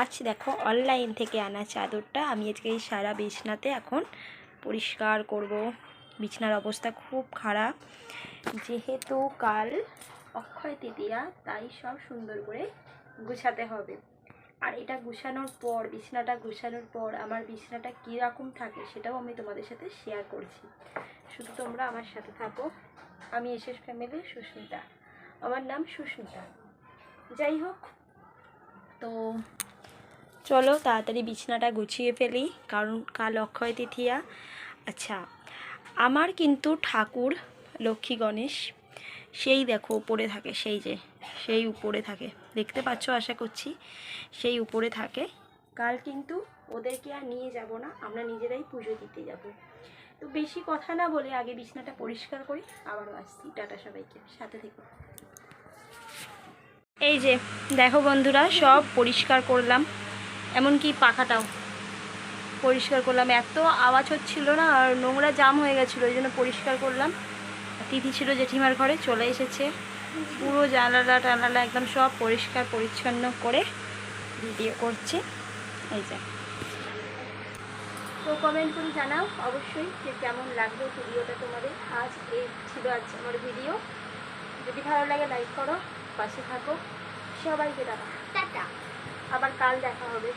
আজ দেখো অনলাইন থেকে আনা চাদরটা। আমি আজকে এই সারা বিছনাতে এখন পরিষ্কার করব। বিছনার অবস্থা খুব খারাপ। যেহেতু কাল অক্ষয় তৃতীয়া, তাই সব সুন্দর করে গুছাতে হবে। আর এটা গুছানোর পর, বিছনাটা গুছানোর পর আমার বিছনাটা কীরকম থাকে সেটাও আমি তোমাদের সাথে শেয়ার করছি। শুধু তোমরা আমার সাথে থাকো। আমি এসএস ফ্যামিলির সুস্মিতা। আমার নাম সুস্মিতা। যাই হোক, তো চলো তাড়াতাড়ি বিছনাটা গুছিয়ে ফেলি, কারণ কাল অক্ষয় তৃতীয়া আচ্ছা আমার কিন্তু ঠাকুর লক্ষ্মী গণেশ, সেই দেখো উপরে থাকে, সেই যে, সেই উপরে থাকে। দেখতে পাচ্ছ, আশা করছি সেই উপরে থাকে। কাল কিন্তু ওদেরকে আর নিয়ে যাব না, আমরা নিজেরাই পুজো দিতে যাব। তো বেশি কথা না বলে আগে বিছনাটা পরিষ্কার করি, আবারও আসছি। টাটা সবাইকে, সাথে থেকে। এই যে, দেখো বন্ধুরা, সব পরিষ্কার করলাম। এমনকি পাখাটাও। পরিষ্কার করলাম। এত আওয়াজ হচ্ছিল না, আর নোংরা জাম হয়ে গেছিল, ওই জন্য পরিষ্কার করলাম। তিথি ছিল জেঠিমার ঘরে, চলে এসেছে। পুরো জানালা টানালা একদম সব পরিষ্কার, পরিচ্ছন্ন করে ভিডিও করছে। এই যে। তো কমেন্ট করে জানাও অবশ্যই যে কেমন লাগবে ভিডিওটা তোমাদের। আজ এই ছিল আজ আমার ভিডিও। যদি ভালো লাগে লাইক করো, পাশে থাকো। সবাইকে টাটা। টাটা। আবার কাল দেখা হবে।